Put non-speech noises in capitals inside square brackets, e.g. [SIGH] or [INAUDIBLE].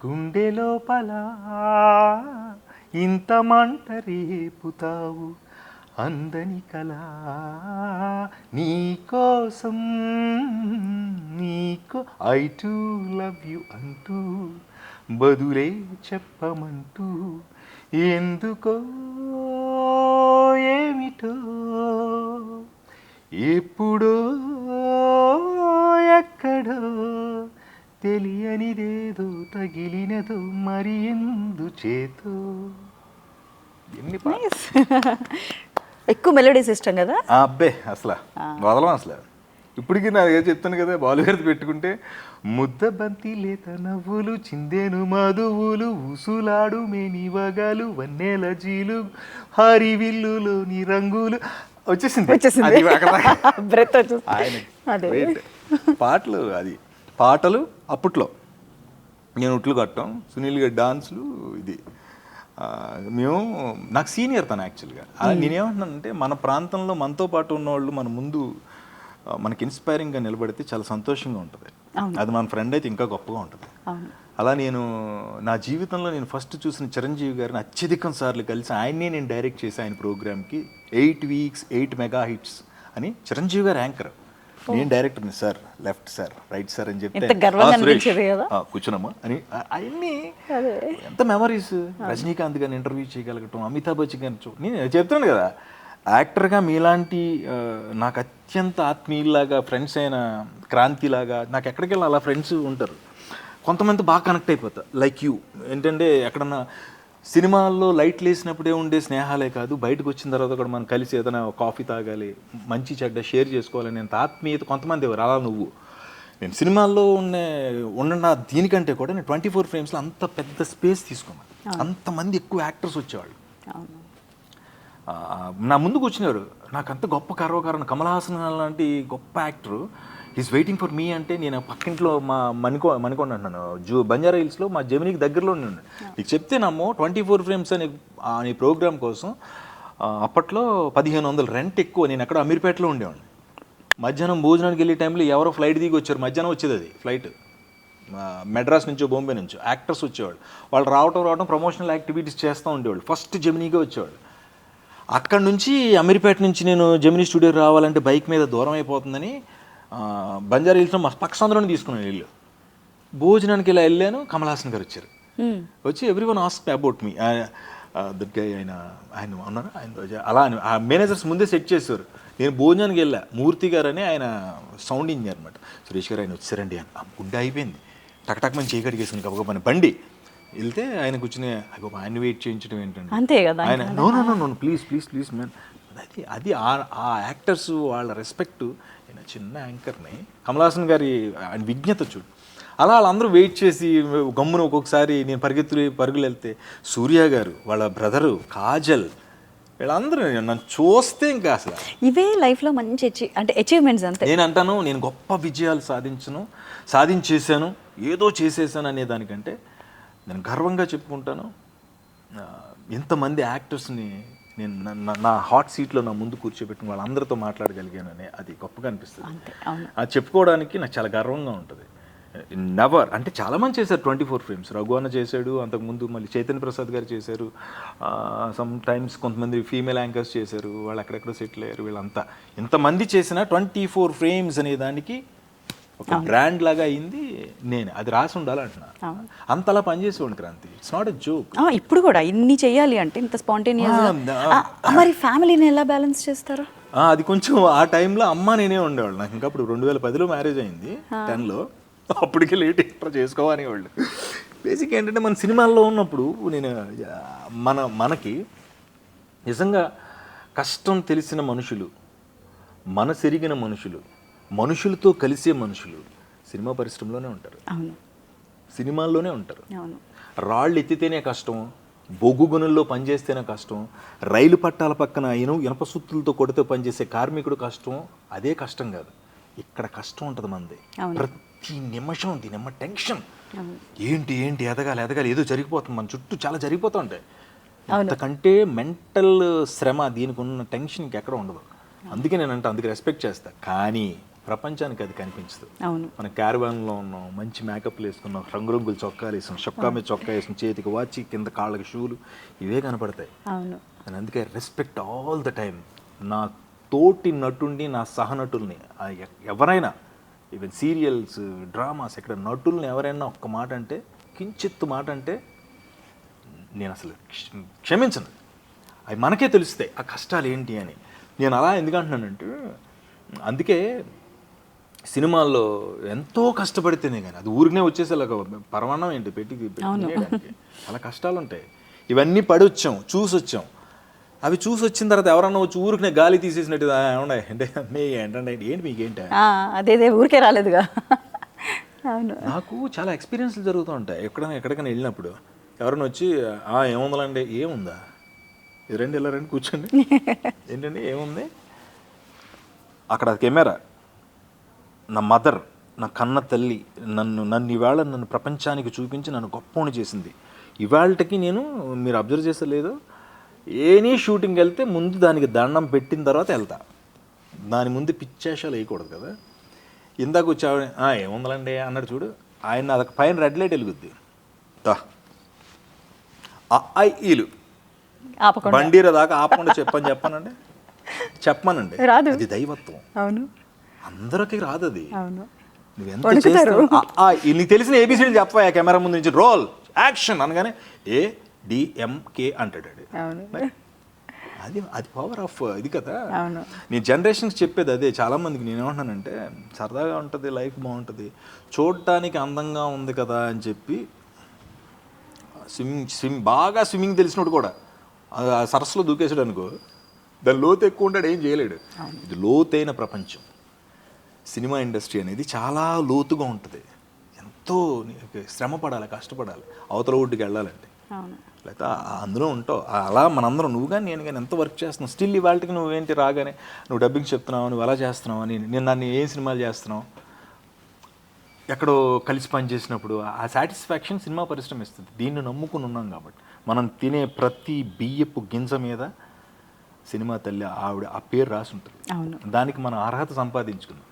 గుండె లోపల ఇంత మంట రేపుతావు అందని కళ నీకోసం నీకో ఐ టు లవ్ యు అంటూ బదులే చెప్పమంటూ ఎందుకో ఏమిటో ఎప్పుడో ఎక్కడో తెలియనిదేదో తగిలినదో మరి ఎందు చేతో ఎన్ని [LAUGHS] ఎక్కువ మెలోడీస్ ఇష్టం కదా? అబ్బే అసలు. వదలం అసలు. ఇప్పటికీ నా దగ్గర చెప్తాను కదా బాలుగారిది పెట్టుకుంటే ముద్ద బంతి లేత నవ్వులు చిందెను మధువులు ఉసులాడు మేనివగలు వన్నెల జీలు హరివిల్లులోని రంగులు. వచ్చేసింది. వచ్చేసింది. [LAUGHS] బ్రెత్. పాటలు అది. పాటలు అప్పట్లో. నేను ఉట్లు కట్టం సునీల్ గారి డాన్సులు ఇది. మేము నాకు సీనియర్ తను యాక్చువల్గా. నేనేమంటున్నానంటే మన ప్రాంతంలో మనతో పాటు ఉన్నవాళ్ళు మన ముందు మనకి ఇన్స్పైరింగ్గా నిలబడితే చాలా సంతోషంగా ఉంటుంది. అది మన ఫ్రెండ్ అయితే ఇంకా గొప్పగా ఉంటుంది. అలా నేను నా జీవితంలో నేను ఫస్ట్ చూసిన చిరంజీవి గారిని అత్యధికం సార్లు కలిసి ఆయన్నే నేను డైరెక్ట్ చేసి ఆయన ప్రోగ్రామ్కి eight weeks eight mega hits అని చిరంజీవి గారు యాంకర్. నేను డైరెక్టర్ని sir left sir right sir అని చెప్తే కూర్చున్నామా? అని అవన్నీ. ఎంత మెమరీస్? రజనీకాంత్ గారిని ఇంటర్వ్యూ చేయగలగటం అమితాబ్ బచ్చన్ గారిని చూ నేను చెప్తున్నాను కదా యాక్టర్గా మీలాంటి నాకు అత్యంత ఆత్మీయులాగా ఫ్రెండ్స్ అయిన క్రాంతిలాగా నాకు ఎక్కడికి వెళ్ళి అలా ఫ్రెండ్స్ ఉంటారు. కొంతమంది బాగా కనెక్ట్ అయిపోతారు లైక్ యూ ఏంటంటే ఎక్కడన్నా సినిమాల్లో లైట్లు వేసినప్పుడే ఉండే స్నేహాలే కాదు బయటకు వచ్చిన తర్వాత కూడా మనం కలిసి ఏదైనా కాఫీ తాగాలి మంచి చెడ్డ షేర్ చేసుకోవాలని అంత ఆత్మీయత కొంతమంది ఎవరు అలా నువ్వు. నేను సినిమాల్లో ఉన్న ఉన్న దీనికంటే కూడా నేను ట్వంటీ ఫోర్ ఫ్రేమ్స్లో అంత పెద్ద స్పేస్ తీసుకున్నాను అంతమంది ఎక్కువ యాక్టర్స్ వచ్చేవాళ్ళు. నా ముందు కూర్చున్నారు నాకు అంత గొప్ప కర్వకారణ కమల్ హాసన్ లాంటి గొప్ప actor. Is waiting for me అంటే నేను పక్కింట్లో మా మణికో మణికొండ అంటున్నాను జూ బంజారా హిల్స్లో మా జమినీకి దగ్గరలో ఉన్నాను. నీకు చెప్తే నమ్మో ట్వంటీ ఫోర్ ఫ్రేమ్స్ అనే నీ ప్రోగ్రామ్ కోసం అప్పట్లో పదిహేను వందలు రెంట్ ఎక్కువ. నేను అక్కడ అమీర్పేటలో ఉండేవాడిని. మధ్యాహ్నం భోజనానికి వెళ్ళే టైంలో ఎవరో ఫ్లైట్ దిగి వచ్చారు. మధ్యాహ్నం వచ్చేది అది ఫ్లైట్. మెడ్రాస్ నుంచో బొంబే నుంచో. యాక్టర్స్ వచ్చేవాళ్ళు. వాళ్ళు రావటం రావటం ప్రమోషనల్ యాక్టివిటీస్ చేస్తూ ఉండేవాళ్ళు. ఫస్ట్ జమినీగా వచ్చేవాళ్ళు. అక్కడ నుంచి అమీర్పేట నుంచి నేను జమినీ స్టూడియో రావాలంటే బైక్ మీద దూరం అయిపోతుందని బంజారా హిల్స్లో మా సందులోనే తీసుకున్నాను ఇల్లు. భోజనానికి ఇలా వెళ్ళాను కమల్ హాసన్ గారు వచ్చారు. వచ్చి everyone ask about me that guy ఆయన ఆయన ఉన్నారు? ఆయన అలా అని ఆ మేనేజర్స్ ముందే సెట్ చేశారు. నేను భోజనానికి వెళ్ళా. మూర్తి గారు అని ఆయన సౌండ్ ఇంజనీర్ అనమాట సురేష్ గారు ఆయన వచ్చారండి అని. గుడ్డ అయిపోయింది టక్ టక్ మంచి చేయగడిగేసింది గబగబని బండి వెళ్తే ఆయన కూర్చుని అగో ఆయన వెయిట్ చేయించడం ఏంటంటే అంతే కదా ఆయన no no no please please please man అది అది ఆ- యాక్టర్స్ వాళ్ళ రెస్పెక్ట్ నేను చిన్న యాంకర్ని కమలాసన్ గారి ఆయన విజ్ఞత చూడు. అలా వాళ్ళందరూ వెయిట్ చేసి గమ్మున ఒక్కొక్కసారి నేను పరిగెత్తులు పరుగులు వెళ్తే సూర్య గారు వాళ్ళ బ్రదరు కాజల్ వీళ్ళందరూ నన్ను చూస్తే ఇంకా అసలు ఇవే లైఫ్లో మంచి అంటే అచీవ్మెంట్స్ అంతే. నేను అంటాను నేను గొప్ప విజయాలు సాధించను సాధించేశాను ఏదో చేసేసాను అనే దానికంటే నేను గర్వంగా చెప్పుకుంటాను. ఎంతమంది యాక్టర్స్ని నేను నా- హాట్ సీట్లో నా ముందు కూర్చోబెట్టుకుని వాళ్ళందరితో మాట్లాడగలిగానని అది గొప్పగా అనిపిస్తుంది. అది చెప్పుకోవడానికి నాకు చాలా గర్వంగా ఉంటుంది. నెవర్ అంటే చాలా మంది చేశారు ట్వంటీ ఫోర్ ఫిల్మ్స్. రఘు అన్న చేశాడు అంతకుముందు మళ్ళీ చైతన్య ప్రసాద్ గారు చేశారు. సమ్ టైమ్స్ కొంతమంది ఫీమేల్ యాంకర్స్ చేశారు వాళ్ళు ఎక్కడెక్కడ సెటిల్ అయ్యారు వీళ్ళంతా. ఇంతమంది చేసిన ట్వంటీ ఫోర్ ఫ్రేమ్స్ అనే దానికి ఒక బ్రాండ్ లాగా అయింది నేను. అది రాసి ఉండాలంటున్నా అంతలా పనిచేసేవాడిని Kranthi. It's not a joke ఆ, ఇప్పుడు కూడా ఇన్ని చెయ్యాలి అంటే ఇంత స్పాంటేనియస్ మరి ఫ్యామిలీని ఎలా బ్యాలెన్స్ చేస్తారు? అది కొంచెం ఆ టైంలో అమ్మ నేనే ఉండేవాళ్ళు. నాకు ఇంకా అప్పుడు రెండు వేల పదిలో మ్యారేజ్ అయింది టెన్లో అప్పటికే లేట్ ఇంటర్ చేసుకోవని వాళ్ళు. బేసిక్ ఏంటంటే మన సినిమాల్లో ఉన్నప్పుడు నేను మన మనకి నిజంగా కష్టం తెలిసిన మనుషులు మనసెరిగిన మనుషులు మనుషులతో కలిసే మనుషులు సినిమా పరిశ్రమలోనే ఉంటారు. అవును. సినిమాల్లోనే ఉంటారు. అవును. రాళ్ళు ఎత్తితేనే కష్టం బొగ్గు గనుల్లో పనిచేస్తేనే కష్టం రైలు పట్టాల పక్కన ఇను ఇనప సుత్తులతో కొడితే పనిచేసే కార్మికుడు కష్టం అదే కష్టం కాదు. ఇక్కడ కష్టం ఉంటుంది మనది అవును. ప్రతి నిమిషం దీనిమ్మ టెన్షన్. ఏంటి ఏంటి ఎదగాలి ఎదగాలి ఏదో జరిగిపోతుంది. మన చుట్టూ చాలా జరిగిపోతూ ఉంటాయి. అంతకంటే మెంటల్ శ్రమ దీనికి ఉన్న టెన్షన్ ఇంకెక్కడ ఉండదు. అందుకే నేను అంటే అందుకే రెస్పెక్ట్ చేస్తా. కానీ ప్రపంచానికి అది కనిపించదు. అవును. మన క్యారవాన్లో ఉన్నాం మంచి మేకప్లు వేసుకున్నాం రంగురంగులు చొక్కాలు వేసాం చొక్కా మీద చొక్కా వేసాం చేతికి వాచి కింద కాళ్ళకి షూలు ఇవే కనపడతాయి. అవును. నేను అందుకే రెస్పెక్ట్ ఆల్ ద టైం నా తోటి నటుడిని నా సహనటుల్ని ఎవరైనా ఈవెన్ సీరియల్స్ డ్రామాస్ ఇక్కడ నటుల్ని ఎవరైనా ఒక్క మాట అంటే కించిత్తు మాట అంటే నేను అసలు క్ష- క్షమించను. అవి మనకే తెలుస్తాయి ఆ కష్టాలు ఏంటి అని. నేను అలా ఎందుకు అంటున్నానంటే అందుకే సినిమాల్లో ఎంతో కష్టపడితేనే కానీ అది ఊరికనే వచ్చేసేలాగా పరమాణం ఏంటి? పెట్టి పెట్టి. చాలా కష్టాలు ఉంటాయి ఇవన్నీ పడి వచ్చాం చూసి వచ్చాం అవి చూసి వచ్చిన తర్వాత ఎవరన్నా వచ్చి ఊరికనే గాలి తీసేసినట్టు "ఆ, ఏమండే అంటే మీ ఏంటంటే ఏంటి? మీకేంటి? అదేదే ఊరికే రాలేదుగా. అవును. నాకు చాలా ఎక్స్పీరియన్స్లు జరుగుతూ ఉంటాయి. ఎక్కడైనా ఎక్కడికైనా వెళ్ళినప్పుడు ఎవరైనా వచ్చి "ఆ, ఏముందండి ఏముందా? ఇది రండి ఇలా రండి కూర్చోండి. [LAUGHS] ఏంటండి? ఏముంది? అక్కడ కెమెరా. నా మదర్ నా కన్న తల్లి నన్ను నన్ను ఇవాళ నన్ను ప్రపంచానికి చూపించి నన్ను గొప్పని చేసింది. ఇవాళకి నేను మీరు అబ్జర్వ్ చేస్తే లేదు ఏనీ షూటింగ్ వెళ్తే ముందు దానికి దండం పెట్టిన తర్వాత వెళ్తా. దాని ముందు పిచ్చేషాలు వేయకూడదు కదా. ఇందాక వచ్చి ఆవిడ, "ఆ, ఏముందండి అన్నాడు చూడు ఆయన అదొక పైన రెడ్ లైట్ వెలుగుద్ది. ఈలు. బండీర దాకా ఆపకుండా చెప్పని చెప్పానండి. చెప్పమనండి. రాదు. దైవత్వం. అవును. అందరికి రాదు అది నువ్వెంత. చేస్తావు? నీకు తెలిసిన ఏబిసిడీలు చెప్పవా? కెమెరా ముందు నుంచి రోల్ యాక్షన్ అనగానే ఏ డిఎంకే అంటాడు అది అది పవర్ ఆఫ్ ఇది కదా. నేను జనరేషన్స్ చెప్పేది అదే. చాలా మందికి నేను ఏమంటున్నానంటే సరదాగా ఉంటుంది లైఫ్ బాగుంటుంది. చూడటానికి అందంగా ఉంది కదా అని చెప్పి స్విమ్మింగ్ స్విమ్ బాగా స్విమ్మింగ్ తెలిసినోడు కూడా సరస్సులో దూకేసాడు అనుకో దాని లోతు ఎక్కువ ఉంటాడు ఏం చేయలేడు. ఇది లోతైన ప్రపంచం. సినిమా ఇండస్ట్రీ అనేది చాలా లోతుగా ఉంటుంది. ఎంతో శ్రమ పడాలి కష్టపడాలి. అవతల ఒడ్డుకి వెళ్ళాలంటే. లేకపోతే అందులో ఉంటావు. అలా మనందరం నువ్వు కానీ నేను కానీ ఎంత వర్క్ చేస్తున్నావు? స్టిల్ ఇవాళకి నువ్వేంటి రాగానే నువ్వు డబ్బింగ్ చెప్తున్నావు? నువ్వు అలా చేస్తున్నావు? అని నేను నన్ను ఏం సినిమాలు చేస్తున్నావు? ఎక్కడో కలిసి పని చేసినప్పుడు ఆ సాటిస్ఫాక్షన్ సినిమా పరిశ్రమ ఇస్తుంది. దీన్ని నమ్ముకుని ఉన్నాం కాబట్టి. మనం తినే ప్రతి బియ్యపు గింజ మీద సినిమా తల్లి ఆవిడ ఆ పేరు రాసి ఉంటుంది. దానికి మనం అర్హత సంపాదించుకున్నాం.